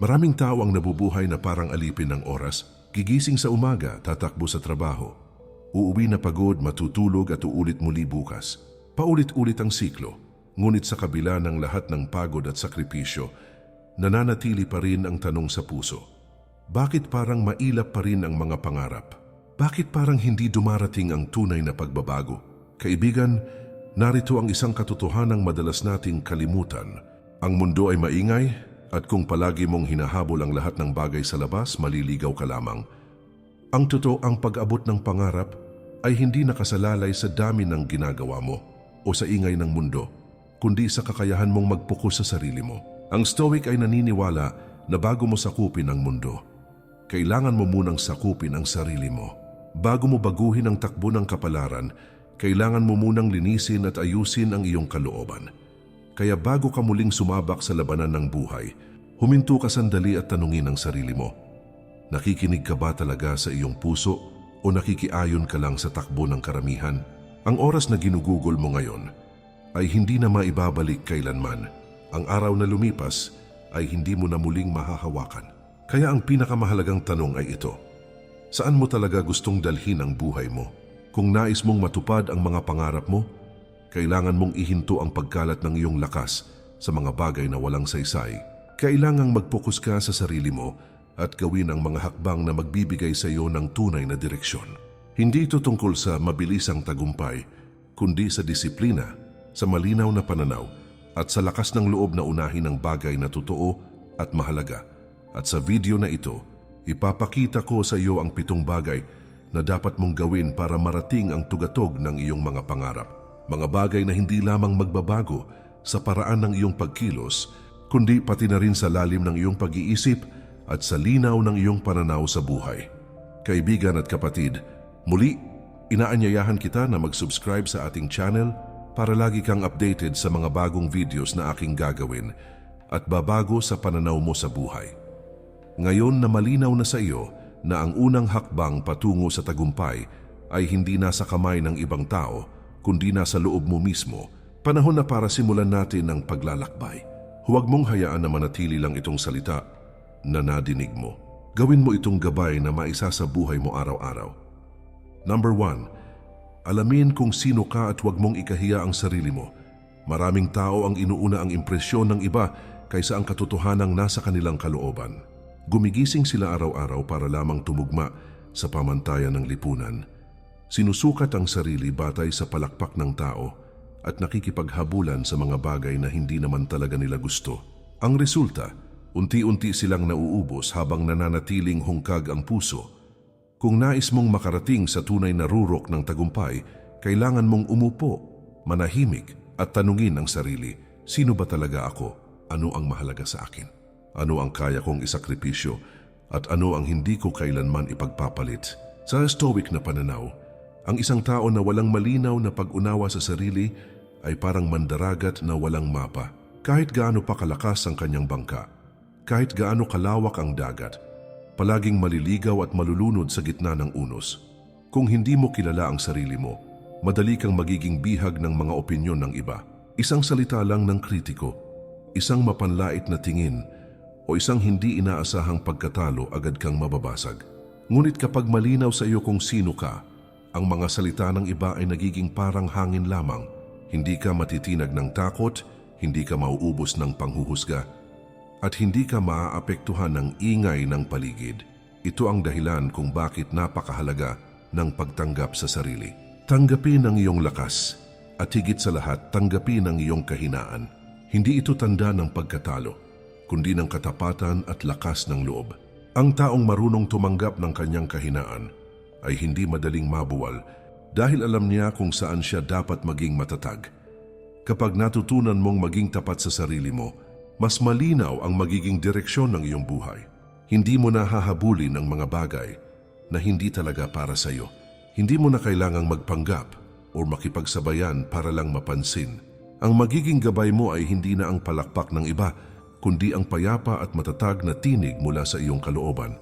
Maraming tao ang nabubuhay na parang alipin ng oras, gigising sa umaga, tatakbo sa trabaho. Uuwi na pagod, matutulog at uulit muli bukas. Paulit-ulit ang siklo, ngunit sa kabila ng lahat ng pagod at sakripisyo, nananatili pa rin ang tanong sa puso. Bakit parang mailap pa rin ang mga pangarap? Bakit parang hindi dumarating ang tunay na pagbabago? Kaibigan, narito ang isang katotohanang madalas nating kalimutan. Ang mundo ay maingay at kung palagi mong hinahabol ang lahat ng bagay sa labas, maliligaw ka lamang. Ang totoo ang pag-abot ng pangarap ay hindi nakasalalay sa dami ng ginagawa mo o sa ingay ng mundo, kundi sa kakayahan mong magpuko sa sarili mo. Ang Stoic ay naniniwala na bago mo sakupin ang mundo, kailangan mo munang sakupin ang sarili mo. Bago mo baguhin ang takbo ng kapalaran, kailangan mo munang linisin at ayusin ang iyong kalooban. Kaya bago ka muling sumabak sa labanan ng buhay, huminto ka sandali at tanungin ang sarili mo. Nakikinig ka ba talaga sa iyong puso o nakikiayon ka lang sa takbo ng karamihan? Ang oras na ginugugol mo ngayon ay hindi na maibabalik kailanman. Ang araw na lumipas ay hindi mo na muling mahahawakan. Kaya ang pinakamahalagang tanong ay ito. Saan mo talaga gustong dalhin ang buhay mo? Kung nais mong matupad ang mga pangarap mo, kailangan mong ihinto ang pagkalat ng iyong lakas sa mga bagay na walang saysay. Kailangang magpokus ka sa sarili mo at gawin ang mga hakbang na magbibigay sa iyo ng tunay na direksyon. Hindi ito tungkol sa mabilisang tagumpay, kundi sa disiplina, sa malinaw na pananaw, at sa lakas ng loob na unahin ang bagay na totoo at mahalaga. At sa video na ito, ipapakita ko sa iyo ang pitong bagay na dapat mong gawin para marating ang tugatog ng iyong mga pangarap. Mga bagay na hindi lamang magbabago sa paraan ng iyong pagkilos, kundi pati na rin sa lalim ng iyong pag-iisip at sa linaw ng iyong pananaw sa buhay. Kaibigan at kapatid, muli, inaanyayahan kita na mag-subscribe sa ating channel para lagi kang updated sa mga bagong videos na aking gagawin at babago sa pananaw mo sa buhay. Ngayon na malinaw na sa iyo na ang unang hakbang patungo sa tagumpay ay hindi nasa kamay ng ibang tao, kundi nasa loob mo mismo, panahon na para simulan natin ang paglalakbay. Huwag mong hayaan na manatili lang itong salita na nadinig mo. Gawin mo itong gabay na maisa sa buhay mo araw-araw. Number one, alamin kung sino ka at huwag mong ikahiya ang sarili mo. Maraming tao ang inuuna ang impresyon ng iba kaysa ang katotohanang nasa kanilang kalooban. Gumigising sila araw-araw para lamang tumugma sa pamantayan ng lipunan. Sinusukat ang sarili batay sa palakpak ng tao at nakikipaghabulan sa mga bagay na hindi naman talaga nila gusto. Ang resulta, unti-unti silang nauubos habang nananatiling hungkag ang puso. Kung nais mong makarating sa tunay na rurok ng tagumpay, kailangan mong umupo, manahimik at tanungin ang sarili, sino ba talaga ako? Ano ang mahalaga sa akin? Ano ang kaya kong isakripisyo? At ano ang hindi ko kailanman ipagpapalit? Sa stoic na pananaw, ang isang tao na walang malinaw na pag-unawa sa sarili ay parang mandaragat na walang mapa. Kahit gaano pa kalakas ang kanyang bangka, kahit gaano kalawak ang dagat, palaging maliligaw at malulunod sa gitna ng unos. Kung hindi mo kilala ang sarili mo, madali kang magiging bihag ng mga opinyon ng iba. Isang salita lang ng kritiko, isang mapanlait na tingin, o isang hindi inaasahang pagkatalo agad kang mababasag. Ngunit kapag malinaw sa iyo kung sino ka, ang mga salita ng iba ay nagiging parang hangin lamang. Hindi ka matitinag ng takot, hindi ka mauubos ng panghuhusga, at hindi ka maaapektuhan ng ingay ng paligid. Ito ang dahilan kung bakit napakahalaga ng pagtanggap sa sarili. Tanggapin ang iyong lakas at higit sa lahat tanggapin ang iyong kahinaan. Hindi ito tanda ng pagkatalo, kundi ng katapatan at lakas ng loob. Ang taong marunong tumanggap ng kanyang kahinaan ay hindi madaling mabuwal dahil alam niya kung saan siya dapat maging matatag. Kapag natutunan mong maging tapat sa sarili mo, mas malinaw ang magiging direksyon ng iyong buhay. Hindi mo na hahabulin ang mga bagay na hindi talaga para sa iyo. Hindi mo na kailangang magpanggap o makipagsabayan para lang mapansin. Ang magiging gabay mo ay hindi na ang palakpak ng iba, kundi ang payapa at matatag na tinig mula sa iyong kalooban.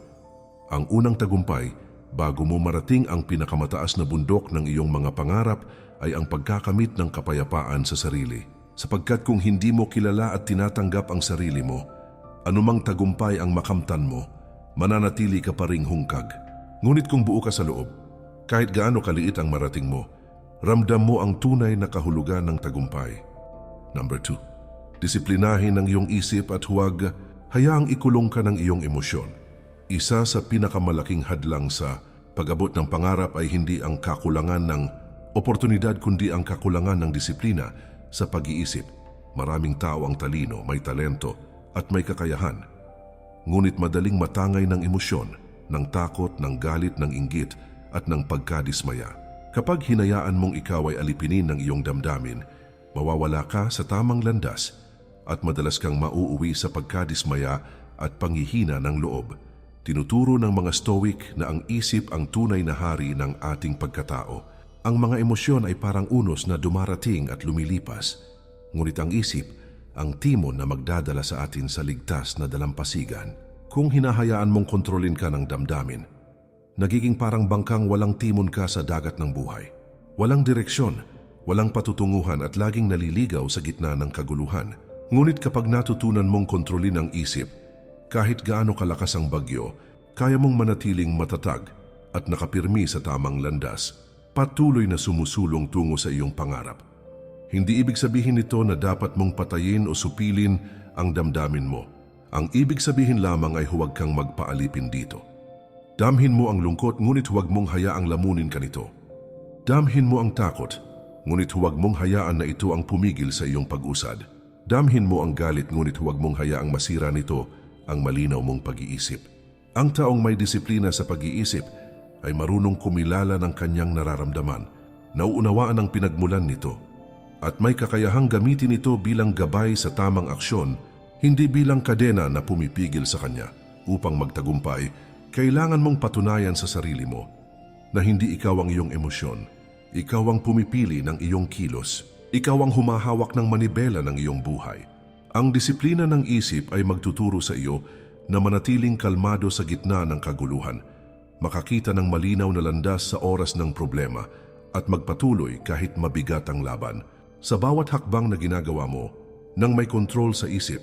Ang unang tagumpay, bago mo marating ang pinakamataas na bundok ng iyong mga pangarap, ay ang pagkakamit ng kapayapaan sa sarili. Sapagkat kung hindi mo kilala at tinatanggap ang sarili mo, Anumang tagumpay ang makamtan mo, mananatili ka pa ring hungkag. Ngunit kung buo ka sa loob, kahit gaano kaliit ang marating mo, ramdam mo ang tunay na kahulugan ng tagumpay. Number 2. Disiplinahin ang iyong isip at huwag hayaang ikulong ka ng iyong emosyon. Isa sa pinakamalaking hadlang sa pag-abot ng pangarap ay hindi ang kakulangan ng oportunidad kundi ang kakulangan ng disiplina sa pag-iisip. Maraming tao ang talino, may talento at may kakayahan. Ngunit madaling matangay ng emosyon, ng takot, ng galit, ng inggit at ng pagkadismaya. Kapag hinayaan mong ikaw ay alipinin ng iyong damdamin, mawawala ka sa tamang landas at madalas kang mauuwi sa pagkadismaya at panghihina ng loob. Tinuturo ng mga stoic na ang isip ang tunay na hari ng ating pagkatao. Ang mga emosyon ay parang unos na dumarating at lumilipas. Ngunit ang isip, ang timon na magdadala sa atin sa ligtas na dalampasigan. Kung hinahayaan mong kontrolin ka ng damdamin, nagiging parang bangkang walang timon ka sa dagat ng buhay. Walang direksyon, walang patutunguhan at laging naliligaw sa gitna ng kaguluhan. Ngunit kapag natutunan mong kontrolin ang isip, kahit gaano kalakas ang bagyo, kaya mong manatiling matatag at nakapirmi sa tamang landas, patuloy na sumusulong tungo sa iyong pangarap. Hindi ibig sabihin nito na dapat mong patayin o supilin ang damdamin mo. Ang ibig sabihin lamang ay huwag kang magpaalipin dito. Damhin mo ang lungkot ngunit huwag mong hayaang lamunin ka nito. Damhin mo ang takot, ngunit huwag mong hayaan na ito ang pumigil sa iyong pag-usad. Damhin mo ang galit ngunit huwag mong hayaang masira nito ang malinaw mong pag-iisip. Ang taong may disiplina sa pag-iisip ay marunong kumilala ng kanyang nararamdaman, nauunawaan ang pinagmulan nito, at may kakayahang gamitin ito bilang gabay sa tamang aksyon, hindi bilang kadena na pumipigil sa kanya. Upang magtagumpay, kailangan mong patunayan sa sarili mo na hindi ikaw ang iyong emosyon. Ikaw ang pumipili ng iyong kilos. Ikaw ang humahawak ng manibela ng iyong buhay. Ang disiplina ng isip ay magtuturo sa iyo na manatiling kalmado sa gitna ng kaguluhan, makakita ng malinaw na landas sa oras ng problema at magpatuloy kahit mabigat ang laban. Sa bawat hakbang na ginagawa mo, nang may kontrol sa isip,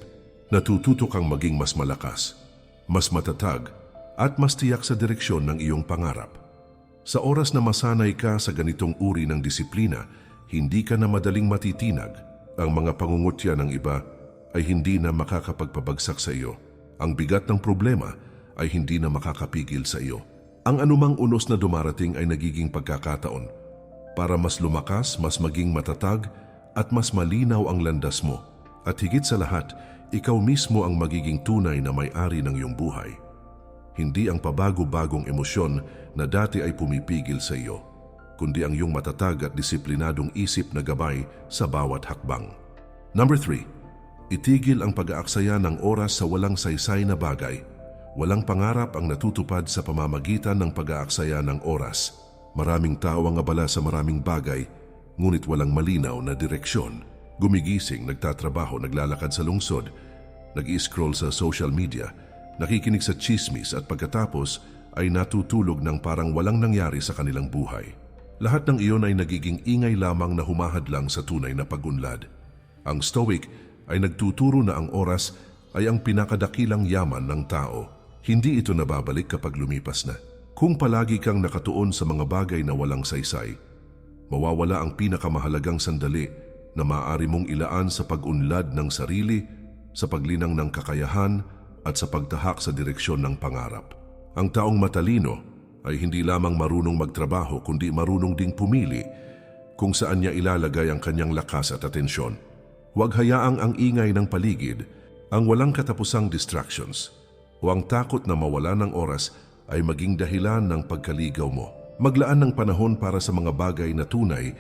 natututo kang maging mas malakas, mas matatag, at mas tiyak sa direksyon ng iyong pangarap. Sa oras na masanay ka sa ganitong uri ng disiplina, hindi ka na madaling matitinag. Ang mga pangungutya ng iba ay hindi na makakapagpabagsak sa iyo. Ang bigat ng problema ay hindi na makakapigil sa iyo. Ang anumang unos na dumarating ay nagiging pagkakataon para mas lumakas, mas maging matatag at mas malinaw ang landas mo. At higit sa lahat, ikaw mismo ang magiging tunay na may-ari ng iyong buhay. Hindi ang pabago-bagong emosyon na dati ay pumipigil sa iyo, kundi ang iyong matatag at disiplinadong isip na gabay sa bawat hakbang. Number 3. Itigil ang pag-aaksaya ng oras sa walang saysay na bagay. Walang pangarap ang natutupad sa pamamagitan ng pag-aaksaya ng oras. Maraming tao ang abala sa maraming bagay, ngunit walang malinaw na direksyon. Gumigising, nagtatrabaho, naglalakad sa lungsod, nag-scroll sa social media, nakikinig sa chismis at pagkatapos ay natutulog ng parang walang nangyari sa kanilang buhay. Lahat ng iyon ay nagiging ingay lamang na humahadlang sa tunay na pagunlad. Ang Stoic ay nagtuturo na ang oras ay ang pinakadakilang yaman ng tao. Hindi ito nababalik kapag lumipas na. Kung palagi kang nakatuon sa mga bagay na walang saysay, mawawala ang pinakamahalagang sandali na maaari mong ilaan sa pag-unlad ng sarili, sa paglinang ng kakayahan at sa pagtahak sa direksyon ng pangarap. Ang taong matalino ay hindi lamang marunong magtrabaho kundi marunong ding pumili kung saan niya ilalagay ang kanyang lakas at atensyon. Huwag hayaang ang ingay ng paligid, ang walang katapusang distractions, o ang takot na mawala ng oras ay maging dahilan ng pagkaligaw mo. Maglaan ng panahon para sa mga bagay na tunay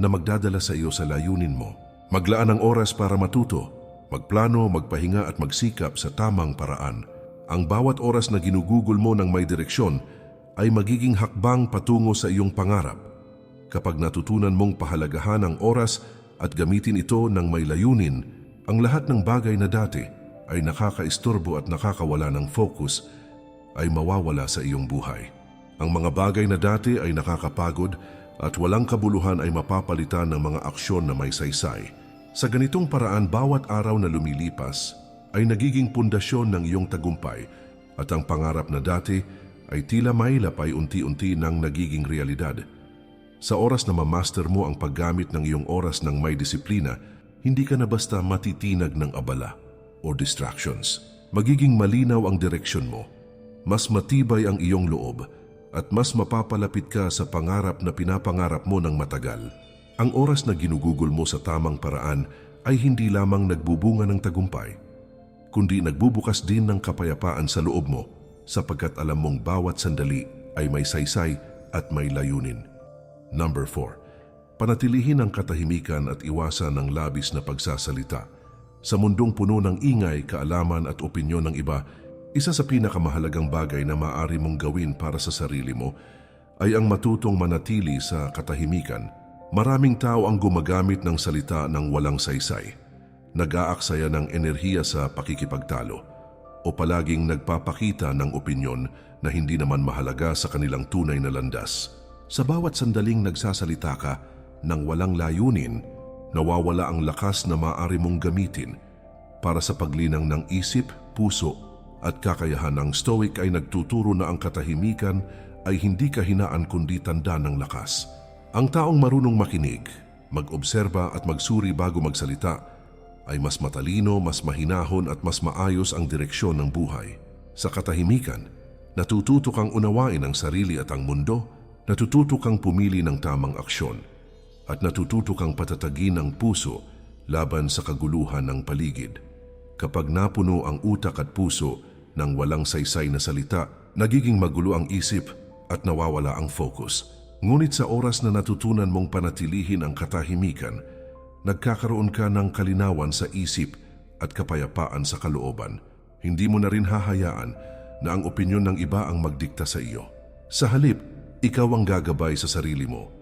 na magdadala sa iyo sa layunin mo. Maglaan ng oras para matuto, magplano, magpahinga at magsikap sa tamang paraan. Ang bawat oras na ginugugol mo ng may direksyon ay magiging hakbang patungo sa iyong pangarap. Kapag natutunan mong pahalagahan ang oras at gamitin ito ng may layunin, ang lahat ng bagay na dati ay nakakaistorbo at nakakawala ng focus ay mawawala sa iyong buhay. Ang mga bagay na dati ay nakakapagod at walang kabuluhan ay mapapalitan ng mga aksyon na may saysay. Sa ganitong paraan, bawat araw na lumilipas ay nagiging pundasyon ng iyong tagumpay at ang pangarap na dati ay tila mailap ay unti-unti nang nagiging realidad. Sa oras na mamaster mo ang paggamit ng iyong oras ng may disiplina, hindi ka na basta matitinag ng abala o distractions. Magiging malinaw ang direksyon mo, mas matibay ang iyong loob, at mas mapapalapit ka sa pangarap na pinapangarap mo ng matagal. Ang oras na ginugugol mo sa tamang paraan ay hindi lamang nagbubunga ng tagumpay, kundi nagbubukas din ng kapayapaan sa loob mo sapagkat alam mong bawat sandali ay may saysay at may layunin. Number 4. Panatilihin ang katahimikan at iwasan ng labis na pagsasalita. Sa mundong puno ng ingay, kaalaman at opinyon ng iba, isa sa pinakamahalagang bagay na maaari mong gawin para sa sarili mo ay ang matutong manatili sa katahimikan. Maraming tao ang gumagamit ng salita ng walang saysay. Nag-aaksaya ng enerhiya sa pakikipagtalo o palaging nagpapakita ng opinyon na hindi naman mahalaga sa kanilang tunay na landas. Sa bawat sandaling nagsasalita ka ng walang layunin, nawawala ang lakas na maaari mong gamitin para sa paglinang ng isip, puso at kakayahan ng Stoic ay nagtuturo na ang katahimikan ay hindi kahinaan kundi tanda ng lakas. Ang taong marunong makinig, mag-obserba at magsuri bago magsalita ay mas matalino, mas mahinahon at mas maayos ang direksyon ng buhay. Sa katahimikan, natututo kang unawain ang sarili at ang mundo, natututo kang pumili ng tamang aksyon, at natututo kang patatagin ang puso laban sa kaguluhan ng paligid. Kapag napuno ang utak at puso ng walang saysay na salita, nagiging magulo ang isip at nawawala ang focus. Ngunit sa oras na natutunan mong panatilihin ang katahimikan, nagkakaroon ka ng kalinawan sa isip at kapayapaan sa kalooban. Hindi mo na rin hahayaan na ang opinyon ng iba ang magdikta sa iyo. Sa halip, ikaw ang gagabay sa sarili mo.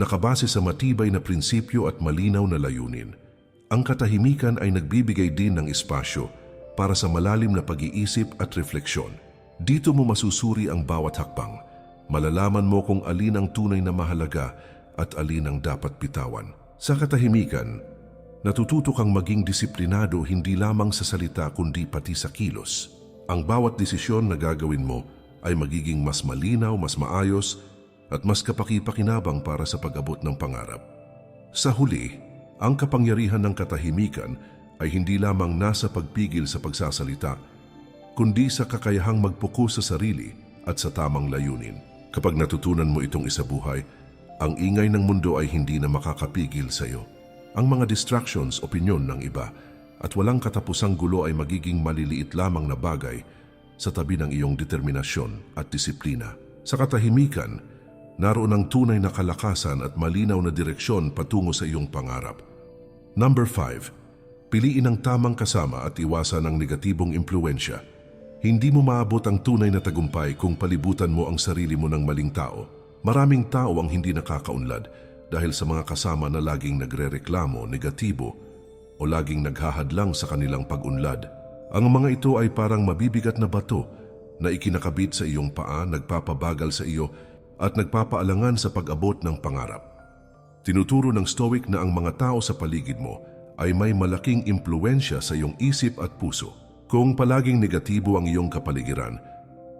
Nakabase sa matibay na prinsipyo at malinaw na layunin, ang katahimikan ay nagbibigay din ng espasyo para sa malalim na pag-iisip at refleksyon. Dito mo masusuri ang bawat hakbang. Malalaman mo kung alin ang tunay na mahalaga at alin ang dapat bitawan. Sa katahimikan, natututo kang maging disiplinado hindi lamang sa salita kundi pati sa kilos. Ang bawat desisyon na gagawin mo ay magiging mas malinaw, mas maayos, at mas kapaki-pakinabang para sa pag-abot ng pangarap. Sa huli, ang kapangyarihan ng katahimikan ay hindi lamang nasa pagpigil sa pagsasalita, kundi sa kakayahang magpuko sa sarili at sa tamang layunin. Kapag natutunan mo itong isabuhay, ang ingay ng mundo ay hindi na makakapigil sa iyo. Ang mga distractions, opinyon ng iba, at walang katapusang gulo ay magiging maliliit lamang na bagay sa tabi ng iyong determinasyon at disiplina. Sa katahimikan, naroon ang tunay na kalakasan at malinaw na direksyon patungo sa iyong pangarap. Number 5. Piliin ang tamang kasama at iwasan ang negatibong impluensya. Hindi mo maabot ang tunay na tagumpay kung palibutan mo ang sarili mo ng maling tao. Maraming tao ang hindi nakakaunlad dahil sa mga kasama na laging nagrereklamo, negatibo o laging naghahadlang sa kanilang pag-unlad. Ang mga ito ay parang mabibigat na bato na ikinakabit sa iyong paa, nagpapabagal sa iyo at nagpapaalangan sa pag-abot ng pangarap. Tinuturo ng Stoic na ang mga tao sa paligid mo ay may malaking impluensya sa iyong isip at puso. Kung palaging negatibo ang iyong kapaligiran,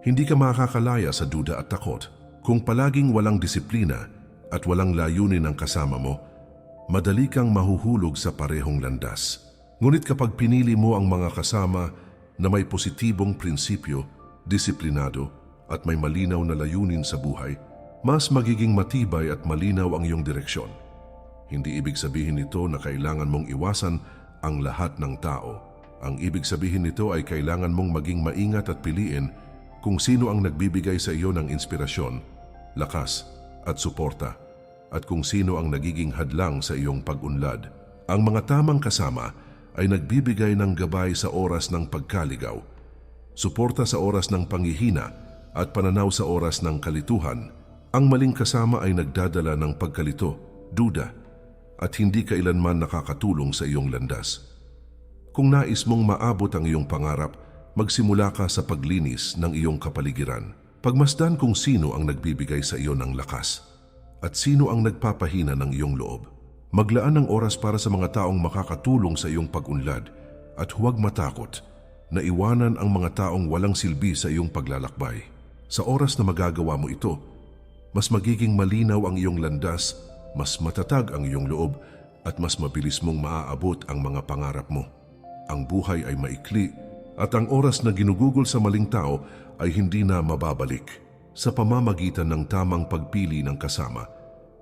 hindi ka makakalaya sa duda at takot. Kung palaging walang disiplina at walang layunin ang kasama mo, madali kang mahuhulog sa parehong landas. Ngunit kapag pinili mo ang mga kasama na may positibong prinsipyo, disiplinado at may malinaw na layunin sa buhay, mas magiging matibay at malinaw ang iyong direksyon. Hindi ibig sabihin nito na kailangan mong iwasan ang lahat ng tao. Ang ibig sabihin nito ay kailangan mong maging maingat at piliin kung sino ang nagbibigay sa iyo ng inspirasyon, lakas at suporta at kung sino ang nagiging hadlang sa iyong pag-unlad. Ang mga tamang kasama ay nagbibigay ng gabay sa oras ng pagkaligaw, suporta sa oras ng panghihina at pananaw sa oras ng kalituhan. Ang maling kasama ay nagdadala ng pagkalito, duda, at hindi kailanman nakakatulong sa iyong landas. Kung nais mong maabot ang iyong pangarap, magsimula ka sa paglinis ng iyong kapaligiran. Pagmasdan kung sino ang nagbibigay sa iyo ng lakas at sino ang nagpapahina ng iyong loob. Maglaan ng oras para sa mga taong makakatulong sa iyong pag-unlad at huwag matakot na iwanan ang mga taong walang silbi sa iyong paglalakbay. Sa oras na magagawa mo ito, mas magiging malinaw ang iyong landas, mas matatag ang iyong loob, at mas mabilis mong maaabot ang mga pangarap mo. Ang buhay ay maikli at ang oras na ginugugol sa maling tao ay hindi na mababalik. Sa pamamagitan ng tamang pagpili ng kasama,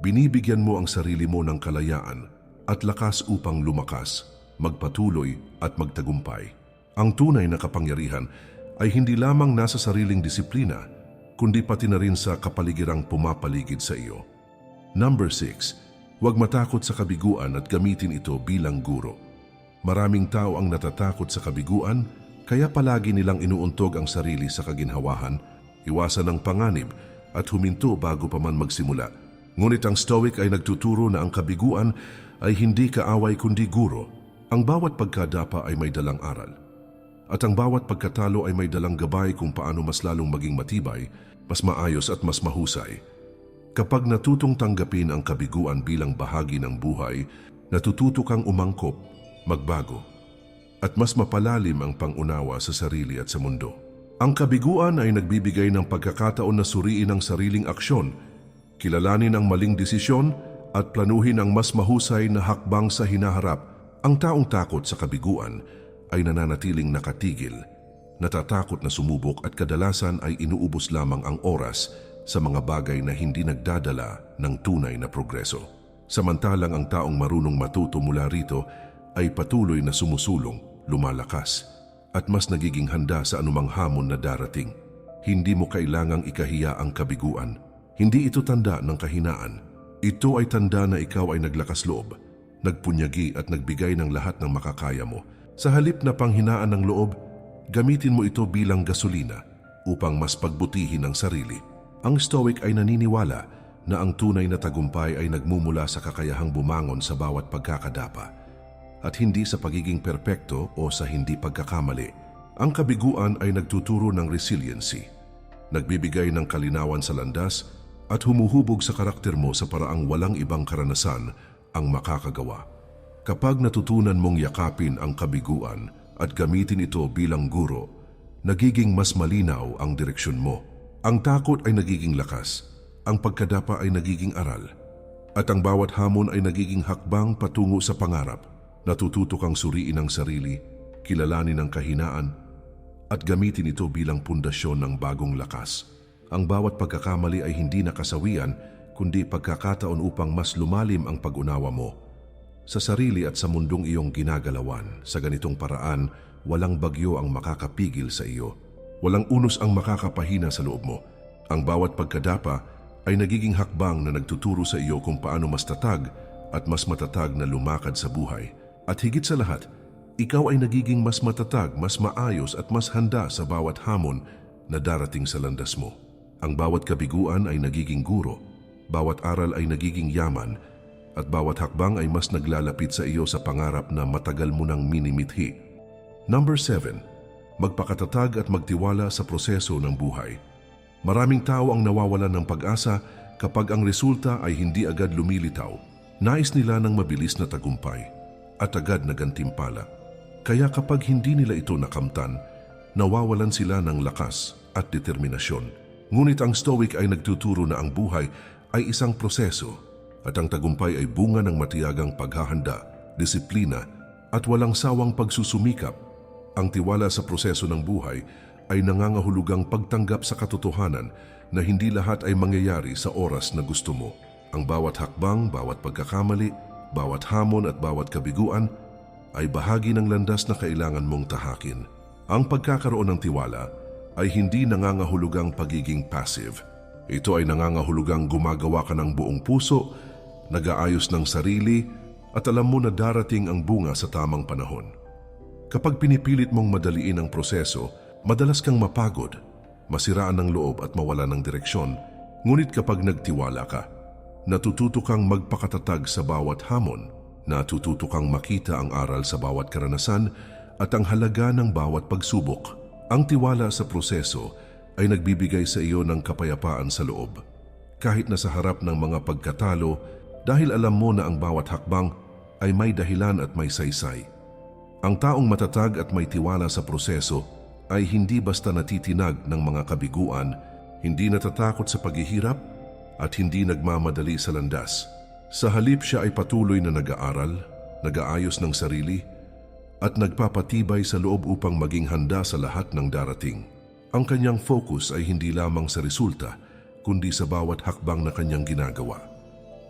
binibigyan mo ang sarili mo ng kalayaan at lakas upang lumakas, magpatuloy at magtagumpay. Ang tunay na kapangyarihan ay hindi lamang nasa sariling disiplina, kundi pati na rin sa kapaligirang pumapaligid sa iyo. Number 6. Huwag matakot sa kabiguan at gamitin ito bilang guro. Maraming tao ang natatakot sa kabiguan, kaya palagi nilang inuuntog ang sarili sa kaginhawahan, iwasan ng panganib at huminto bago pa man magsimula. Ngunit ang Stoic ay nagtuturo na ang kabiguan ay hindi kaaway kundi guro. Ang bawat pagkadapa ay may dalang aral. At ang bawat pagkatalo ay may dalang gabay kung paano mas lalong maging matibay, mas maayos at mas mahusay. Kapag natutong tanggapin ang kabiguan bilang bahagi ng buhay, natututo kang umangkop, magbago, at mas mapalalim ang pangunawa sa sarili at sa mundo. Ang kabiguan ay nagbibigay ng pagkakataon na suriin ang sariling aksyon, kilalanin ang maling desisyon at planuhin ang mas mahusay na hakbang sa hinaharap. Ang taong takot sa kabiguan ay nananatiling nakatigil, natatakot na sumubok at kadalasan ay inuubos lamang ang oras sa mga bagay na hindi nagdadala ng tunay na progreso. Samantalang ang taong marunong matuto mula rito ay patuloy na sumusulong, lumalakas, at mas nagiging handa sa anumang hamon na darating. Hindi mo kailangang ikahiya ang kabiguan. Hindi ito tanda ng kahinaan. Ito ay tanda na ikaw ay naglakas loob, nagpunyagi at nagbigay ng lahat ng makakaya mo. Sa halip na panghinaan ng loob, gamitin mo ito bilang gasolina upang mas pagbutihin ang sarili. Ang Stoic ay naniniwala na ang tunay na tagumpay ay nagmumula sa kakayahang bumangon sa bawat pagkakadapa at hindi sa pagiging perpekto o sa hindi pagkakamali. Ang kabiguan ay nagtuturo ng resiliency, nagbibigay ng kalinawan sa landas at humuhubog sa karakter mo sa paraang walang ibang karanasan ang makakagawa. Kapag natutunan mong yakapin ang kabiguan at gamitin ito bilang guro, nagiging mas malinaw ang direksyon mo. Ang takot ay nagiging lakas, ang pagkadapa ay nagiging aral, at ang bawat hamon ay nagiging hakbang patungo sa pangarap. Natututo kang suriin ang sarili, kilalanin ang kahinaan, at gamitin ito bilang pundasyon ng bagong lakas. Ang bawat pagkakamali ay hindi nakasawian, kundi pagkakataon upang mas lumalim ang pag-unawa mo. Sa sarili at sa mundong iyong ginagalawan, sa ganitong paraan, walang bagyo ang makakapigil sa iyo. Walang unos ang makakapahina sa loob mo. Ang bawat pagkadapa ay nagiging hakbang na nagtuturo sa iyo kung paano mas tatag at mas matatag na lumakad sa buhay. At higit sa lahat, ikaw ay nagiging mas matatag, mas maayos at mas handa sa bawat hamon na darating sa landas mo. Ang bawat kabiguan ay nagiging guro, bawat aral ay nagiging yaman, at bawat hakbang ay mas naglalapit sa iyo sa pangarap na matagal mo nang minimithi. Number 7. Magpakatatag at magtiwala sa proseso ng buhay. Maraming tao ang nawawalan ng pag-asa kapag ang resulta ay hindi agad lumilitaw. Nais nila ng mabilis na tagumpay at agad na gantimpala. Kaya kapag hindi nila ito nakamtan, nawawalan sila ng lakas at determinasyon. Ngunit ang Stoic ay nagtuturo na ang buhay ay isang proseso at ang tagumpay ay bunga ng matiyagang paghahanda, disiplina at walang sawang pagsusumikap. Ang tiwala sa proseso ng buhay ay nangangahulugang pagtanggap sa katotohanan na hindi lahat ay mangyayari sa oras na gusto mo. Ang bawat hakbang, bawat pagkakamali, bawat hamon at bawat kabiguan ay bahagi ng landas na kailangan mong tahakin. Ang pagkakaroon ng tiwala ay hindi nangangahulugang pagiging passive. Ito ay nangangahulugang gumagawa ka ng buong puso, nag-aayos ng sarili at alam mo na darating ang bunga sa tamang panahon. Kapag pinipilit mong madaliin ang proseso, madalas kang mapagod, masiraan ng loob at mawala ng direksyon. Ngunit kapag nagtiwala ka, natututo kang magpakatatag sa bawat hamon, natututo kang makita ang aral sa bawat karanasan at ang halaga ng bawat pagsubok. Ang tiwala sa proseso ay nagbibigay sa iyo ng kapayapaan sa loob. Kahit na sa harap ng mga pagkatalo, dahil alam mo na ang bawat hakbang ay may dahilan at may saysay. Ang taong matatag at may tiwala sa proseso ay hindi basta natitinag ng mga kabiguan, hindi natatakot sa paghihirap at hindi nagmamadali sa landas. Sa halip siya ay patuloy na nag-aaral, nag-aayos ng sarili, at nagpapatibay sa loob upang maging handa sa lahat ng darating. Ang kanyang focus ay hindi lamang sa resulta, kundi sa bawat hakbang na kanyang ginagawa.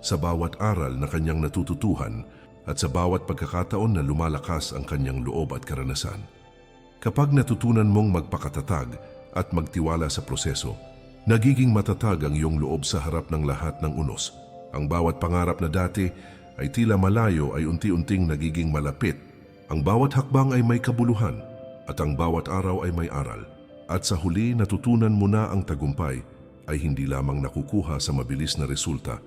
Sa bawat aral na kanyang natututuhan at sa bawat pagkakataon na lumalakas ang kanyang loob at karanasan. Kapag natutunan mong magpakatatag at magtiwala sa proseso, nagiging matatag ang iyong loob sa harap ng lahat ng unos. Ang bawat pangarap na dati ay tila malayo ay unti-unting nagiging malapit. Ang bawat hakbang ay may kabuluhan at ang bawat araw ay may aral. At sa huli natutunan mo na ang tagumpay ay hindi lamang nakukuha sa mabilis na resulta,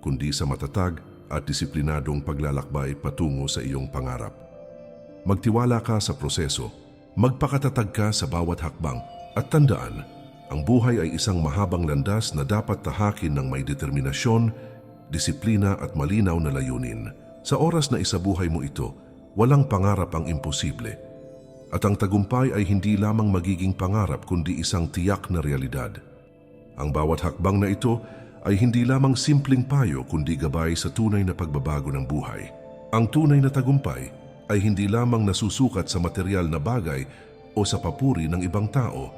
kundi sa matatag at disiplinadong paglalakbay patungo sa iyong pangarap. Magtiwala ka sa proseso, magpakatatag ka sa bawat hakbang at tandaan, ang buhay ay isang mahabang landas na dapat tahakin ng may determinasyon, disiplina at malinaw na layunin. Sa oras na isabuhay mo ito, walang pangarap ang imposible. At ang tagumpay ay hindi lamang magiging pangarap kundi isang tiyak na realidad. Ang bawat hakbang na ito ay hindi lamang simpleng payo kundi gabay sa tunay na pagbabago ng buhay. Ang tunay na tagumpay ay hindi lamang nasusukat sa material na bagay o sa papuri ng ibang tao.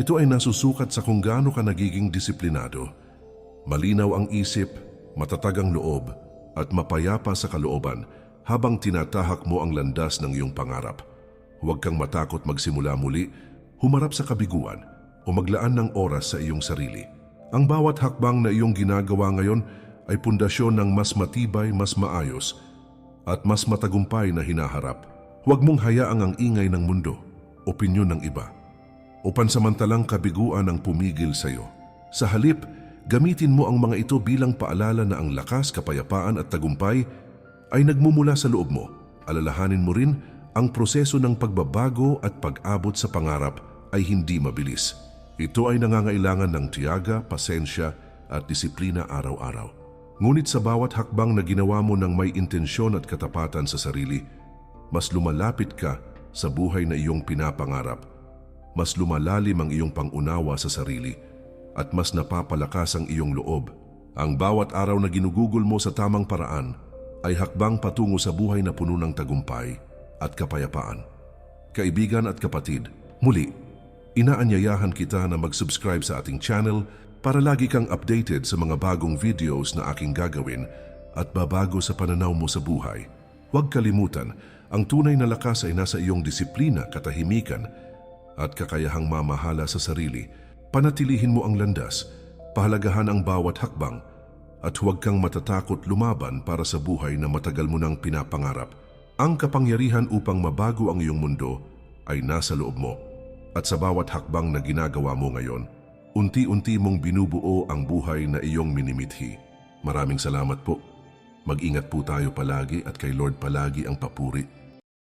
Ito ay nasusukat sa kung gaano ka nagiging disiplinado. Malinaw ang isip, matatag ang loob, at mapayapa sa kalooban habang tinatahak mo ang landas ng iyong pangarap. Huwag kang matakot magsimula muli, humarap sa kabiguan, o maglaan ng oras sa iyong sarili. Ang bawat hakbang na iyong ginagawa ngayon ay pundasyon ng mas matibay, mas maayos, at mas matagumpay na hinaharap. Huwag mong hayaang ang ingay ng mundo, opinyon ng iba, o pansamantalang kabiguan ang pumigil sa iyo. Sa halip, gamitin mo ang mga ito bilang paalala na ang lakas, kapayapaan at tagumpay ay nagmumula sa loob mo. Alalahanin mo rin ang proseso ng pagbabago at pag-abot sa pangarap ay hindi mabilis. Ito ay nangangailangan ng tiyaga, pasensya at disiplina araw-araw. Ngunit sa bawat hakbang na ginawa mo ng may intensyon at katapatan sa sarili, mas lumalapit ka sa buhay na iyong pinapangarap. Mas lumalalim ang iyong pangunawa sa sarili at mas napapalakas ang iyong loob. Ang bawat araw na ginugugol mo sa tamang paraan ay hakbang patungo sa buhay na puno ng tagumpay at kapayapaan. Kaibigan at kapatid, muli, inaanyayahan kita na mag-subscribe sa ating channel para lagi kang updated sa mga bagong videos na aking gagawin at babago sa pananaw mo sa buhay. Huwag kalimutan, ang tunay na lakas ay nasa iyong disiplina, katahimikan at kakayahang mamahala sa sarili. Panatilihin mo ang landas, pahalagahan ang bawat hakbang at huwag kang matatakot lumaban para sa buhay na matagal mo nang pinapangarap. Ang kapangyarihan upang mabago ang iyong mundo ay nasa loob mo at sa bawat hakbang na ginagawa mo ngayon, unti-unti mong binubuo ang buhay na iyong minimithi. Maraming salamat po. Mag-ingat po tayo palagi at kay Lord palagi ang papuri